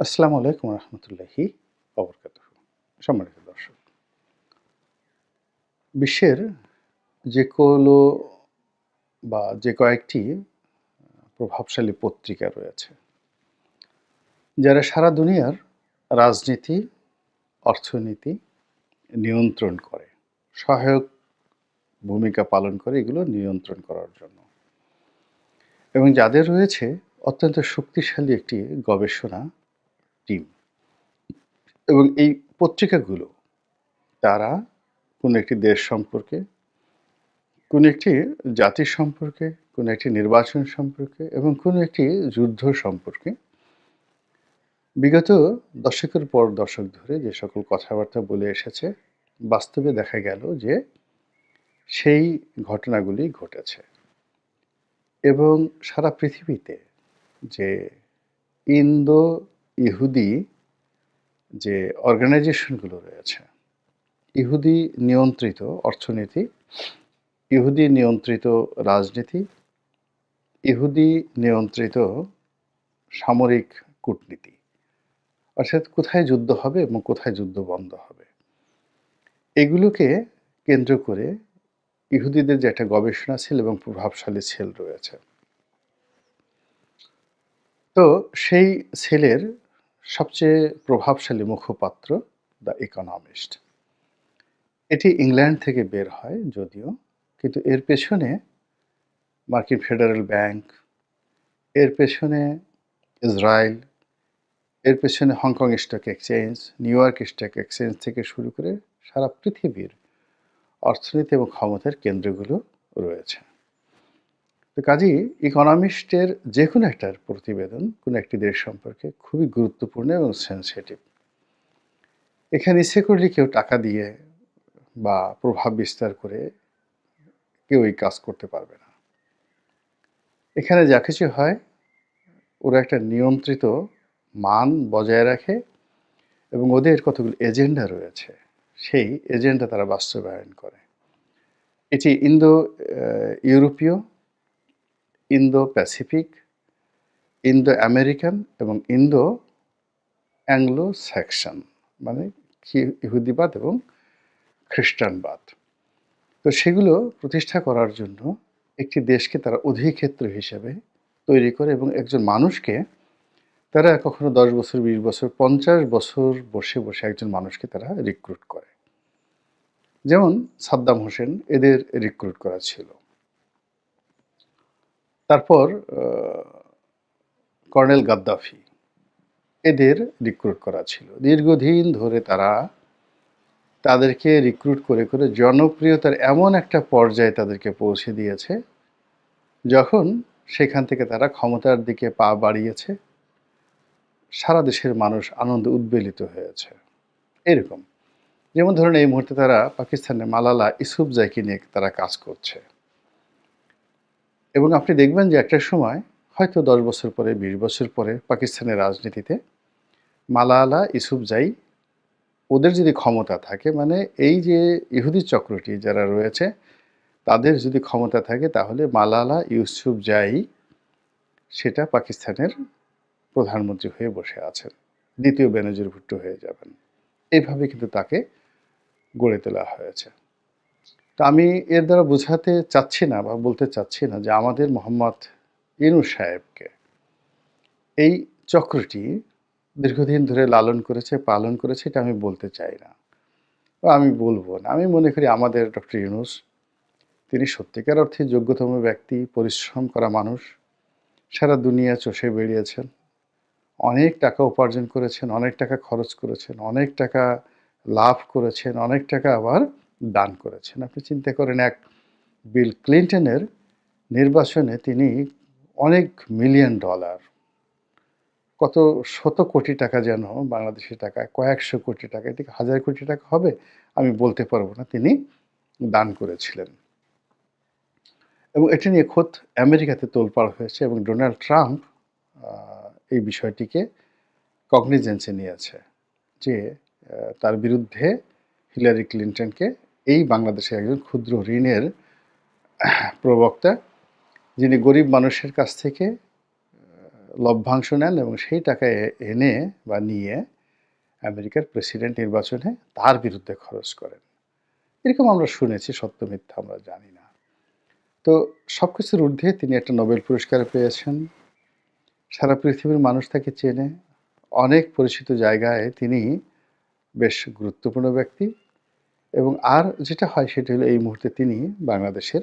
আসসালামু আলাইকুম রহমতুল্লাহি অবরকাত সম্মানিত দর্শক, বিশ্বের যে কোনো বা যে কয়েকটি প্রভাবশালী পত্রিকা রয়েছে, যারা সারা দুনিয়ার রাজনীতি, অর্থনীতি নিয়ন্ত্রণ করে, সহায়ক ভূমিকা পালন করে এগুলো নিয়ন্ত্রণ করার জন্য। এবং যাদের রয়েছে অত্যন্ত শক্তিশালী একটি গবেষণা টিম এবং এই পত্রিকাগুলো, তারা কোনো একটি দেশ সম্পর্কে, কোনো একটি জাতি সম্পর্কে, কোনো একটি নির্বাচন সম্পর্কে এবং কোনো একটি যুদ্ধ সম্পর্কে, বিগত দশকের পর দশক ধরে যে সকল কথাবার্তা বলে এসেছে, বাস্তবে দেখা গেল যে সেই ঘটনাগুলি ঘটেছে। এবং সারা পৃথিবীতে যে ইন্দো ইহুদি যে অর্গানাইজেশনগুলো রয়েছে, ইহুদি নিয়ন্ত্রিত অর্থনীতি, ইহুদি নিয়ন্ত্রিত রাজনীতি, ইহুদি নিয়ন্ত্রিত সামরিক কূটনীতি। অর্থাৎ কোথায় যুদ্ধ হবে এবং কোথায় যুদ্ধ বন্ধ হবে। এগুলোকে কেন্দ্র করে ইহুদিদের যে একটা গবেষণা সেল এবং প্রভাবশালী সেল রয়েছে। তো সেই সেলের সবচেয়ে প্রভাবশালী মুখপাত্র দ্য ইকোনমিস্ট। এটি ইংল্যান্ড থেকে বের হয় যদিও, কিন্তু এর পেছনে মার্কিন ফেডারেল ব্যাংক, এর পেছনে ইসরায়েল, এর পেছনে Hong Kong stock exchange, New York stock exchange থেকে শুরু করে সারা পৃথিবীর অর্থনীতি এবং ক্ষমতার কেন্দ্রগুলো রয়েছে। তো কাজেই ইকোনমিস্টের যে কোনো একটার প্রতিবেদন কোনো একটি দেশ সম্পর্কে খুবই গুরুত্বপূর্ণ এবং সেন্সিটিভ এখানে ইচ্ছে কেউ টাকা দিয়ে বা প্রভাব বিস্তার করে কেউ এই কাজ করতে পারবে না। এখানে যা কিছু হয়, ওরা একটা নিয়ন্ত্রিত মান বজায় রাখে এবং ওদের কতগুলো এজেন্ডা রয়েছে, সেই এজেন্ডা তারা বাস্তবায়ন করে। এটি ইন্দো ইউরোপীয় ইন্দো প্যাসিফিক ইন্দো আমেরিকান এবং ইন্দো অ্যাংলো স্যাকশন মানে ইহুদিবাদ এবং খ্রিস্টানবাদ। তো সেগুলো প্রতিষ্ঠা করার জন্য একটি দেশকে তারা অধিক্ষেত্র হিসেবে তৈরি করে এবং একজন মানুষকে তারা কখনো দশ বছর, বিশ বছর, পঞ্চাশ বছর বসে বসে একজন মানুষকে তারা রিক্রুট করে। যেমন সাদ্দাম হোসেন এদের রিক্রুট করা ছিল। তারপর কর্নেল গাদ্দাফি এদের রিক্রুট করা ছিল। দীর্ঘদিন ধরে তারা তাদেরকে রিক্রুট করে করে জনপ্রিয়তার এমন একটা পর্যায়ে তাদেরকে পৌঁছে দিয়েছে, যখন সেখান থেকে তারা ক্ষমতার দিকে পা বাড়িয়েছে। সারা দেশের মানুষ আনন্দ উদ্বেলিত হয়েছে। এরকম। যেমন ধরুন, এই মুহূর্তে তারা পাকিস্তানের মালালা ইসুফজাইকে নিয়ে তারা কাজ করছে। এবং আপনি দেখবেন যে একটা সময়, হয়তো দশ বছর পরে, বিশ বছর পরে পাকিস্তানের রাজনীতিতে মালালা ইসুফ ইসুফজাই ওদের যদি ক্ষমতা থাকে মানে এই যে ইহুদি চক্রটি যারা রয়েছে, তাদের যদি ক্ষমতা থাকে, তাহলে মালালা, ইউসুফ জাই সেটা পাকিস্তানের প্রধানমন্ত্রী হয়ে বসে আছেন। দ্বিতীয় বেনজির ভুট্টো হয়ে যাবেন। এইভাবে কিন্তু তাকে গড়ে তোলা হয়েছে। তো আমি এর দ্বারা বোঝাতে চাচ্ছি না বা বলতে চাচ্ছি না যে আমাদের মোহাম্মদ ইনু সাহেবকে এই চক্রটি দীর্ঘদিন ধরে লালন করেছে, পালন করেছে, এটা আমি বলতে চাই না। আমি বলব না। আমি মনে করি আমাদের ডক্টর ইউনুস, তিনি সত্যিকার অর্থে যোগ্যতম ব্যক্তি, পরিশ্রম করা মানুষ, সারা দুনিয়া চষে বেরিয়েছেন অনেক টাকা উপার্জন করেছেন, অনেক টাকা খরচ করেছেন, অনেক টাকা লাভ করেছেন, অনেক টাকা আবার দান করেছেন। আপনি চিন্তা করেন, এক বিল ক্লিন্টনের নির্বাচনে তিনি অনেক মিলিয়ন ডলার, কত শত কোটি টাকা যেন বাংলাদেশের টাকা, কয়েকশো কোটি টাকা এটি হাজার কোটি টাকা হবে, আমি বলতে পারব না, তিনি দান করেছিলেন। এবং এটি নিয়ে খোদ আমেরিকাতে তোলপাড় হয়েছে এবং ডোনাল্ড ট্রাম্প এই বিষয়টিকে কগনিজেন্সে নিয়েছে যে তার বিরুদ্ধে হিলারি ক্লিন্টনকে এই বাংলাদেশের একজন ক্ষুদ্র ঋণের প্রবক্তা, যিনি গরিব মানুষের কাছ থেকে লভ্যাংশ নেন এবং সেই টাকা এনে বা নিয়ে আমেরিকার প্রেসিডেন্ট নির্বাচনে তার বিরুদ্ধে খরচ করেন। এরকম আমরা শুনেছি, সত্য মিথ্যা আমরা জানি না। তো সব কিছুর ঊর্ধ্বে তিনি একটা নোবেল পুরস্কার পেয়েছেন। সারা পৃথিবীর মানুষ তাকে চেনে। অনেক পরিচিত জায়গায় তিনি বেশ গুরুত্বপূর্ণ ব্যক্তি। এবং আর যেটা হয় সেটা হলো এই মুহূর্তে তিনি বাংলাদেশের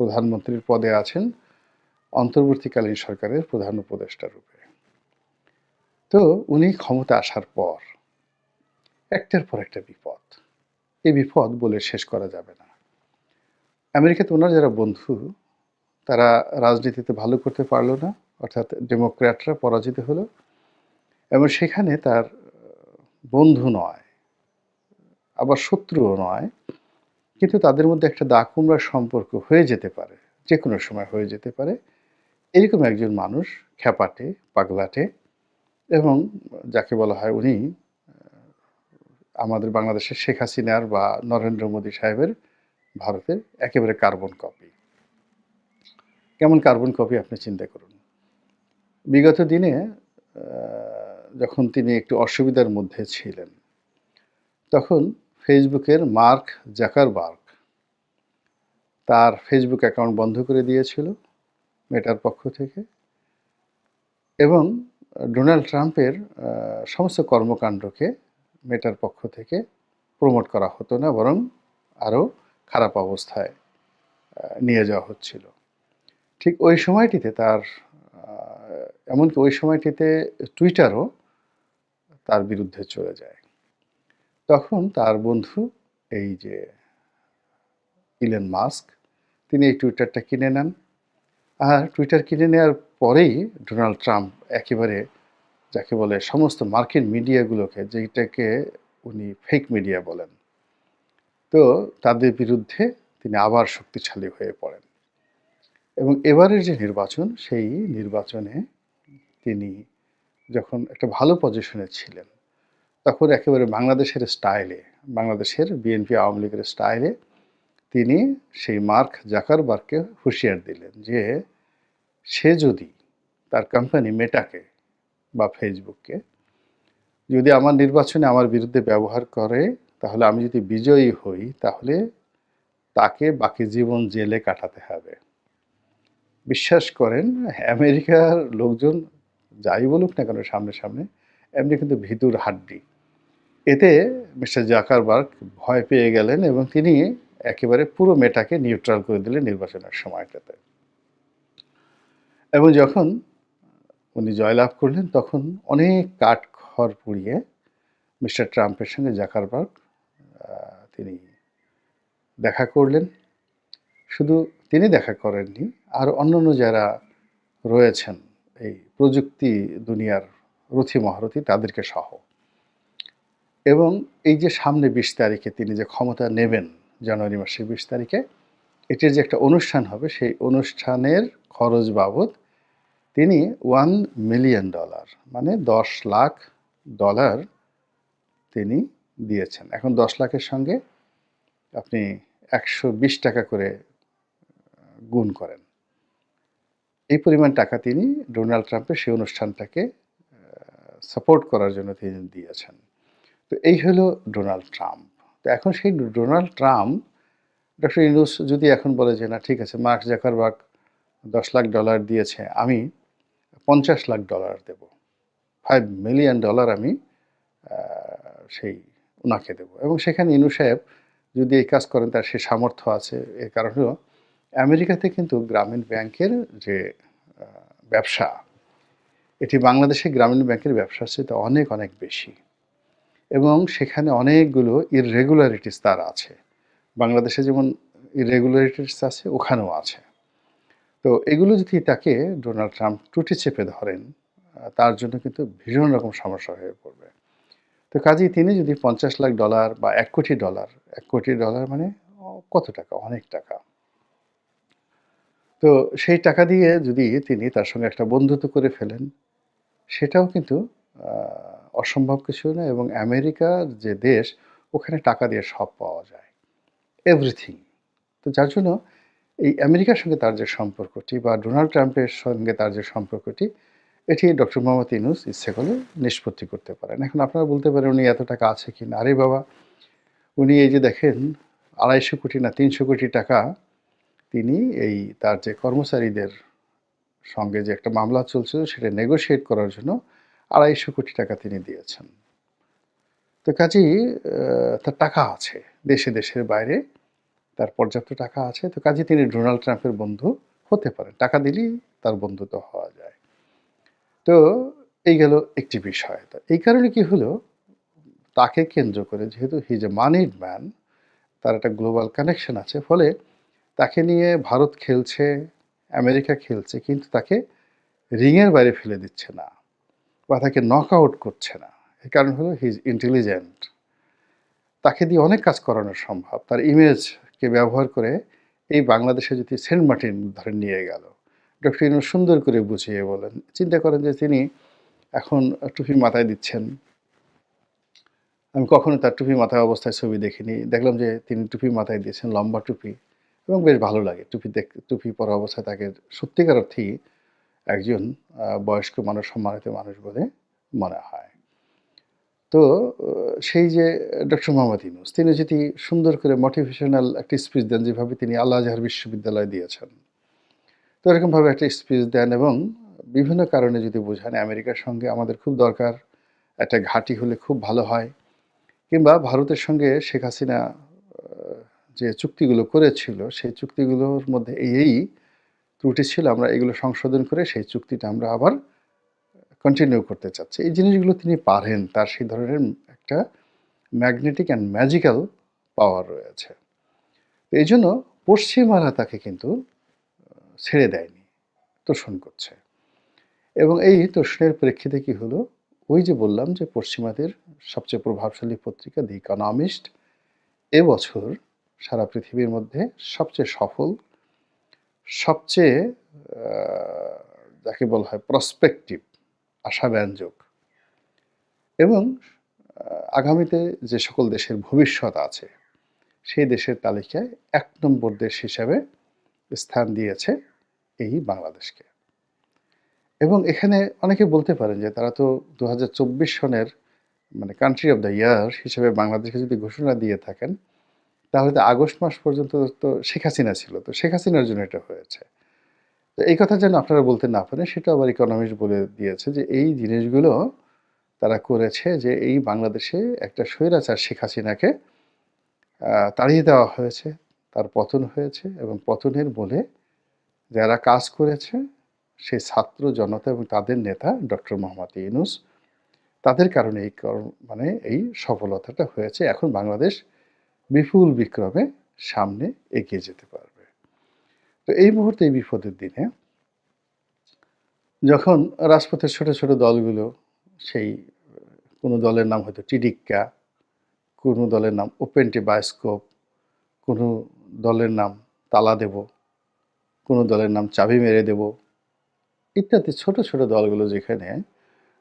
প্রধানমন্ত্রীর পদে আছেন, অন্তর্বর্তীকালীন সরকারের প্রধান উপদেষ্টা রূপে। তো উনি ক্ষমতা আসার পর একটার পর একটা বিপদ। এই বিপদ বলে শেষ করা যাবে না। আমেরিকাতে ওনার যারা বন্ধু, তারা রাজনীতিতে ভালো করতে পারল না, অর্থাৎ ডেমোক্র্যাটরা পরাজিত হলো এবং সেখানে তার বন্ধু নয় আবার শত্রুও নয়, কিন্তু তাদের মধ্যে একটা দা কুমড়ার সম্পর্ক হয়ে যেতে পারে যে কোনো সময় হয়ে যেতে পারে। এরকম একজন মানুষ, খ্যাপাটে, পাগলাটে, এবং যাকে বলা হয় উনি আমাদের বাংলাদেশের শেখ হাসিনার বা নরেন্দ্র মোদী সাহেবের ভারতের একেবারে কার্বন কপি। কেমন কার্বন কপি আপনি চিন্তা করুন। বিগত দিনে যখন তিনি একটু অসুবিধার মধ্যে ছিলেন, তখন ফেসবুকের মার্ক জাকারবার্গ। তার ফেসবুক অ্যাকাউন্ট বন্ধ করে দিয়েছিল মেটার পক্ষ থেকে এবং ডোনাল্ড ট্রাম্পের সমস্ত কর্মকাণ্ডকে মেটার পক্ষ থেকে প্রমোট করা হতো না, বরং আরও খারাপ অবস্থায় নিয়ে যাওয়া হচ্ছিল। ঠিক ওই সময়টিতে তার এমনকি ওই সময়টিতে টুইটারও তার বিরুদ্ধে চলে যায়। তখন তার বন্ধু, এই যে ইলেন মাস্ক তিনি এই টুইটারটা কিনে নেন। আর টুইটার কিনে নেওয়ার পরেই ডোনাল্ড ট্রাম্প একেবারে যাকে বলে সমস্ত মার্কিন মিডিয়াগুলোকে, যেটাকে উনি ফেক মিডিয়া বলেন, তো তাদের বিরুদ্ধে তিনি আবার শক্তিশালী হয়ে পড়েন। এবং এবারের যে নির্বাচন, সেই নির্বাচনে তিনি যখন একটা ভালো পজিশনে ছিলেন তখন একেবারে বাংলাদেশের স্টাইলে বাংলাদেশের বিএনপি আওয়ামী লীগের স্টাইলে তিনি সেই মার্ক জাকারবার্গকে হুঁশিয়ার দিলেন যে সে যদি তার কোম্পানি মেটাকে বা ফেসবুককে যদি আমার নির্বাচনে আমার বিরুদ্ধে ব্যবহার করে, তাহলে আমি যদি বিজয়ী হই, তাহলে তাকে বাকি জীবন জেলে কাটাতে হবে। বিশ্বাস করেন, আমেরিকার লোকজন যাই বলুক না কেন সামনে সামনে এমনি কিন্তু ভিতুর হাড্ডি। এতে মিস্টার জাকারবার্গ ভয় পেয়ে গেলেন এবং তিনি একেবারে পুরো মেটাকে নিউট্রাল করে দিলেন নির্বাচনের সময়টাতে। এবং যখন উনি জয়লাভ করলেন, তখন অনেক কাঠ খড় পুড়িয়ে মিস্টার ট্রাম্পের সঙ্গে জাকারবার্গ তিনি দেখা করলেন। শুধু তিনি দেখা করেননি, আর অন্যান্য যারা রয়েছেন, এই প্রযুক্তি দুনিয়ার রথি মহারথী, তাদেরকে সহ। এবং এই যে সামনে বিশ তারিখে তিনি যে ক্ষমতা নেবেন জানুয়ারি মাসের বিশ তারিখে, এটির যে একটা অনুষ্ঠান হবে, সেই অনুষ্ঠানের খরচ বাবদ তিনি ওয়ান মিলিয়ন ডলার মানে দশ লাখ ডলার তিনি দিয়েছেন। এখন দশ লাখের সঙ্গে আপনি একশো বিশ টাকা করে গুণ করেন। এই পরিমাণ টাকা তিনি ডোনাল্ড ট্রাম্পের সেই অনুষ্ঠানটাকে সাপোর্ট করার জন্য তিনি দিয়েছেন। তো এই হলো ডোনাল্ড ট্রাম্প। তো এখন সেই ডোনাল্ড ট্রাম্প, ডক্টর ইউনুস যদি এখন বলে যে, না, ঠিক আছে, মার্ক জাকারবার্গ দশ লাখ ডলার দিয়েছে, আমি পঞ্চাশ লাখ ডলার দেব, ফাইভ মিলিয়ন ডলার আমি সেই ওনাকে দেব। এবং সেখানে ইনু সাহেব যদি এই কাজ করেন, তার সে সামর্থ্য আছে, এর কারণ হলো আমেরিকাতে কিন্তু গ্রামীণ ব্যাংকের যে ব্যবসা, এটি বাংলাদেশে গ্রামীণ ব্যাংকের ব্যবসার চেয়ে অনেক অনেক বেশি। এবং সেখানে অনেকগুলো ইররেগুলারিটিস তার আছে। বাংলাদেশে যেমন ইরেগুলারিটিস আছে, ওখানেও আছে। তো এগুলো যদি তাকে ডোনাল্ড ট্রাম্প টুটি চেপে ধরেন, তার জন্য কিন্তু ভীষণ রকম সমস্যা হয়ে পড়বে। তো কাজেই তিনি যদি পঞ্চাশ লাখ ডলার বা এক কোটি ডলার এক কোটি ডলার মানে কত টাকা? অনেক টাকা। তো সেই টাকা দিয়ে যদি তিনি তার সঙ্গে একটা বন্ধুত্ব করে ফেলেন, সেটাও কিন্তু অসম্ভব কিছু না এবং আমেরিকার যে দেশ, ওখানে টাকা দিয়ে সব পাওয়া যায়। এভরিথিং তো যার জন্য এই আমেরিকার সঙ্গে তার যে সম্পর্কটি বা ডোনাল্ড ট্রাম্পের সঙ্গে তার যে সম্পর্কটি, এটি ডক্টর মোহাম্মদ ইউনুস ইচ্ছে করলে নিষ্পত্তি করতে পারেন। এখন আপনারা বলতে পারেন উনি এত টাকা আছে কি না আরে বাবা, উনি এই যে দেখেন, আড়াইশো কোটি না তিনশো কোটি টাকা তিনি এই তার যে কর্মচারীদের সঙ্গে যে একটা মামলা চলছিল, সেটা নেগোশিয়েট করার জন্য আড়াইশো কোটি টাকা তিনি দিয়েছেন। তো কাজেই তার টাকা আছে, দেশে দেশের বাইরে তার পর্যাপ্ত টাকা আছে। তো কাজে তিনি ডোনাল্ড ট্রাম্পের বন্ধু হতে পারেন। টাকা দিলেই তার বন্ধুত্ব হওয়া যায়। তো এই গেল একটি বিষয়। তো এই কারণে কি হলো? তাকে কেন্দ্র করে যেহেতু হিজ এ মানিড ম্যান তার একটা গ্লোবাল কানেকশন আছে। ফলে তাকে নিয়ে ভারত খেলছে, আমেরিকা খেলছে, কিন্তু তাকে রিংয়ের বাইরে ফেলে দিচ্ছে না। বা তাকে নক আউট করছে না। এর কারণ হলো হি ইজ ইন্টেলিজেন্ট তাকে দিয়ে অনেক কাজ করানো সম্ভব। তার ইমেজকে ব্যবহার করে এই বাংলাদেশে যদি সেন্ট মার্টিন ধরে নিয়ে গেল, ডক্টর ইনু সুন্দর করে বুঝিয়ে বলেন। চিন্তা করেন যে তিনি এখন টুপি মাথায় দিচ্ছেন। আমি কখনো তার টুপি মাথায় অবস্থায় ছবি দেখিনি। দেখলাম যে তিনি টুপি মাথায় দিয়েছেন, লম্বা টুপি এবং বেশ ভালো লাগে। টুপি দেখ, টুপি পরা অবস্থায় তাকে সত্যিকার অর্থেই একজন বয়স্ক মানুষ, সম্মানিত মানুষ বলে মনে হয়। তো সেই যে ডক্টর মোহাম্মদ ইউনুস, তিনি যদি সুন্দর করে মোটিভেশনাল একটি স্পিচ দেন, যেভাবে তিনি আল্লাহ আজহার বিশ্ববিদ্যালয়ে দিয়েছেন, তো এরকমভাবে একটা স্পিচ দেন এবং বিভিন্ন কারণে যদি বোঝান, আমেরিকার সঙ্গে আমাদের খুব দরকার, একটা ঘাঁটি হলে খুব ভালো হয়, কিংবা ভারতের সঙ্গে শেখ হাসিনা যে চুক্তিগুলো করেছিল, সেই চুক্তিগুলোর মধ্যে এই এই ত্রুটি ছিল, আমরা এগুলো সংশোধন করে সেই চুক্তিটা আমরা আবার কন্টিনিউ করতে চাচ্ছি। এই জিনিসগুলো তিনি পারেন, তার সেই ধরনের একটা ম্যাগনেটিক অ্যান্ড ম্যাজিক্যাল পাওয়ার রয়েছে। এই জন্য পশ্চিমারা তাকে কিন্তু ছেড়ে দেয়নি, তোষণ করছে। এবং এই তোষণের প্রেক্ষিতে কি হলো? ওই যে বললাম যে পশ্চিমাদের সবচেয়ে প্রভাবশালী পত্রিকা দি ইকোনমিস্ট এবছর সারা পৃথিবীর মধ্যে সবচেয়ে সফল সবচেয়ে যাকে বলা হয় প্রসপেক্টিভ আশাব্যঞ্জক এবং আগামীতে যে সকল দেশের ভবিষ্যৎ আছে, সেই দেশের তালিকায় এক নম্বর দেশ হিসাবে স্থান দিয়েছে এই বাংলাদেশকে। এবং এখানে অনেকে বলতে পারেন যে তারা তো দু হাজার চব্বিশ সনের মানে কান্ট্রি অফ দ্য ইয়ার হিসেবে বাংলাদেশকে যদি ঘোষণা দিয়ে থাকেন তাহলে তো আগস্ট মাস পর্যন্ত তো শেখ হাসিনা ছিল, তো শেখ হাসিনার জন্য এটা হয়েছে। তো এই কথা যেন আপনারা বলতে না পারেন সেটা আবার ইকোনমিস্ট বলে দিয়েছে যে এই জিনিসগুলো তারা করেছে যে এই বাংলাদেশে একটা স্বৈরাচার শেখ হাসিনাকে তাড়িয়ে দেওয়া হয়েছে, তার পতন হয়েছে এবং পতনের বলে যারা কাজ করেছে সেই ছাত্র জনতা এবং তাদের নেতা ডক্টর মোহাম্মদ ইউনুস, তাদের কারণে এই মানে এই সফলতাটা হয়েছে। এখন বাংলাদেশ বিপুল বিক্রমে সামনে এগিয়ে যেতে পারবে। তো এই মুহূর্তে এই বিপদের দিনে যখন রাজপথের ছোট ছোট দলগুলো সেই কোনো দলের নাম হয়তো টিডিক্কা, কোনো দলের নাম ওপেনটি বায়োস্কোপ, কোনো দলের নাম তালা দেব কোনো দলের নাম চাবি মেরে দেব ইত্যাদি ছোট ছোট দলগুলো যেখানে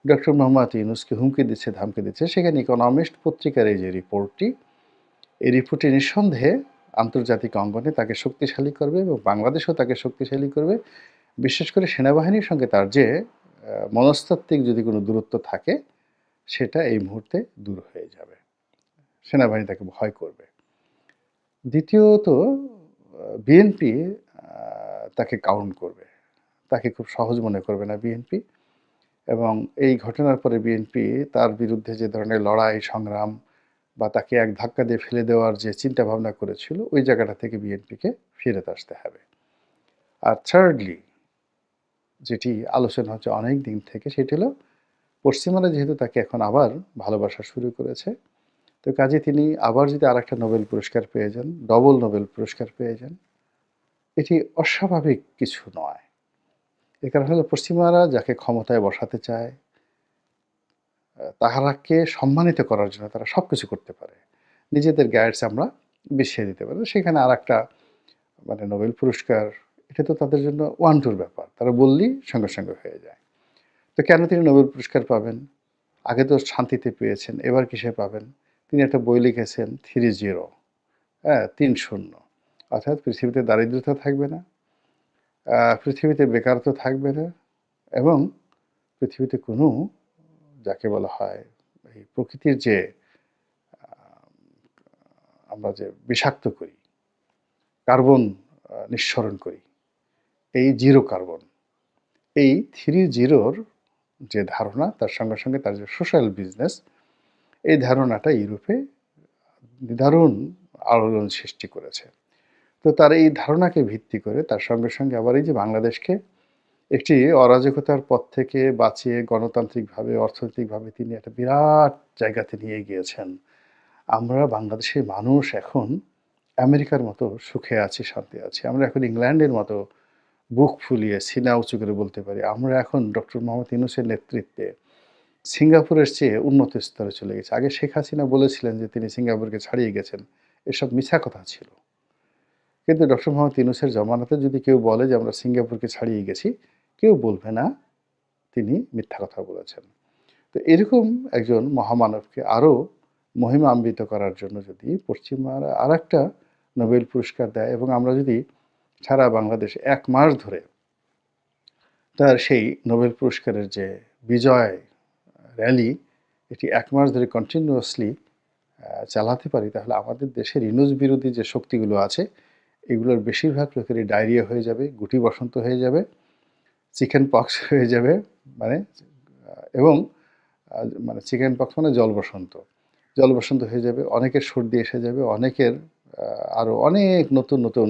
ডক্টর মোহাম্মদ ইউনুসকে হুমকি দিচ্ছে, ধামকি দিচ্ছে, সেখানে ইকোনমিস্ট পত্রিকার এই যে রিপোর্টটি এই রিপোর্টটি নিঃসন্দেহে আন্তর্জাতিক অঙ্গনে তাকে শক্তিশালী করবে এবং বাংলাদেশও তাকে শক্তিশালী করবে। বিশেষ করে সেনাবাহিনীর সঙ্গে তার যে মনস্তাত্ত্বিক যদি কোনো দূরত্ব থাকে, সেটা এই মুহূর্তে দূর হয়ে যাবে। সেনাবাহিনী তাকে ভয় করবে। দ্বিতীয়ত বিএনপি তাকে কাউন্ট করবে। তাকে খুব সহজ মনে করবে না বিএনপি। এবং এই ঘটনার পরে বিএনপি তার বিরুদ্ধে যে ধরনের লড়াই, সংগ্রাম বা তাকে এক ধাক্কা দিয়ে ফেলে দেওয়ার যে চিন্তা ভাবনা করেছিল, ওই জায়গাটা থেকে বিএনপিকে ফিরত আসতে হবে। আর থার্ডলি যেটি আলোচনা হচ্ছে অনেক দিন থেকে, সেটি হলো পশ্চিমারা যেহেতু তাকে এখন আবার ভালোবাসা শুরু করেছে, তো কাজে তিনি আবার যদি আর একটা নোবেল পুরস্কার পেয়ে যান, ডবল নোবেল পুরস্কার পেয়ে যান, এটি অস্বাভাবিক কিছু নয়। এ কারণ হলো পশ্চিমারা যাকে ক্ষমতায় বসাতে চায় তাহারাকে সম্মানিত করার জন্য তারা সব কিছু করতে পারে। নিজেদের গাইডস আমরা বিছিয়ে দিতে পারি। সেখানে আর একটা মানে নোবেল পুরস্কার, এটা তো তাদের জন্য ওয়ান টুর ব্যাপার। তারা বললেই সঙ্গে সঙ্গে হয়ে যায়। তো কেন তিনি নোবেল পুরস্কার পাবেন? আগে তো শান্তিতে পেয়েছেন, এবার কিসে পাবেন? তিনি একটা বই লিখেছেন থ্রি জিরো হ্যাঁ তিন শূন্য। অর্থাৎ পৃথিবীতে দারিদ্রতা থাকবে না পৃথিবীতে বেকারত্ব থাকবে না, এবং পৃথিবীতে কোনো যাকে বলা হয় এই প্রকৃতির যে আমরা যে বিষাক্ত করি, কার্বন নিঃসরণ করি, এই জিরো কার্বন, এই থ্রি জিরোর যে ধারণা, তার সঙ্গে সঙ্গে তার যে সোশ্যাল বিজনেস, এই ধারণাটা ইউরোপে দারুণ আলোড়ন সৃষ্টি করেছে। তো তার এই ধারণাকে ভিত্তি করে তার সঙ্গে সঙ্গে আবার এই যে বাংলাদেশকে একটি অরাজকতার পথ থেকে বাঁচিয়ে গণতান্ত্রিকভাবে, অর্থনৈতিকভাবে তিনি একটা বিরাট জায়গাতে নিয়ে গিয়েছেন। আমরা বাংলাদেশের মানুষ এখন আমেরিকার মতো সুখে আছি শান্তি আছি। আমরা এখন ইংল্যান্ডের মতো বুক ফুলিয়ে সিনা উঁচু করে বলতে পারি। আমরা এখন ডক্টর মোহাম্মদ ইউনুসের নেতৃত্বে সিঙ্গাপুরের চেয়ে উন্নত স্তরে চলে গেছে। আগে শেখ হাসিনা বলেছিলেন যে তিনি সিঙ্গাপুরকে ছাড়িয়ে গেছেন। এসব মিথ্যা কথা ছিল। কিন্তু ডক্টর মোহাম্মদ ইউনুসের জমানাতে যদি কেউ বলে যে আমরা সিঙ্গাপুরকে ছাড়িয়ে গেছি কেউ বলবে না তিনি মিথ্যা কথা বলেছেন। তো এরকম একজন মহামানবকে আরও মহিমান্বিত করার জন্য যদি পশ্চিমারা আর একটা নোবেল পুরস্কার দেয় এবং আমরা যদি সারা বাংলাদেশ এক মাস ধরে তার সেই নোবেল পুরস্কারের যে বিজয় র্যালি, এটি এক মাস ধরে কন্টিনিউয়াসলি চালাতে পারি, তাহলে আমাদের দেশের ইনুজ বিরোধী যে শক্তিগুলো আছে, এগুলোর বেশিরভাগ লোকেরই ডায়রিয়া হয়ে যাবে গুটি বসন্ত হয়ে যাবে। চিকেন পক্স হয়ে যাবে মানে এবং মানে চিকেন পক্স মানে জল বসন্ত। জল বসন্ত হয়ে যাবে, অনেকের সর্দি এসে যাবে, অনেকের আরও অনেক নতুন নতুন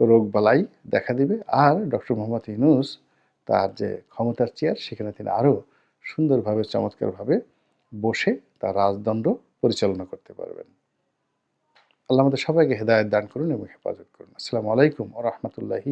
রোগ বালাই দেখা দিবে। আর ডক্টর মোহাম্মদ ইউনুস তার যে ক্ষমতার চেয়ার, সেখানে তিনি আরও সুন্দরভাবে, চমৎকারভাবে বসে তার রাজদণ্ড পরিচালনা করতে পারবেন। আল্লাহ আমাদের সবাইকে হেদায়ত দান করুন এবং হেফাজত করুন। আসসালামু আলাইকুম ও রহমতুল্লাহি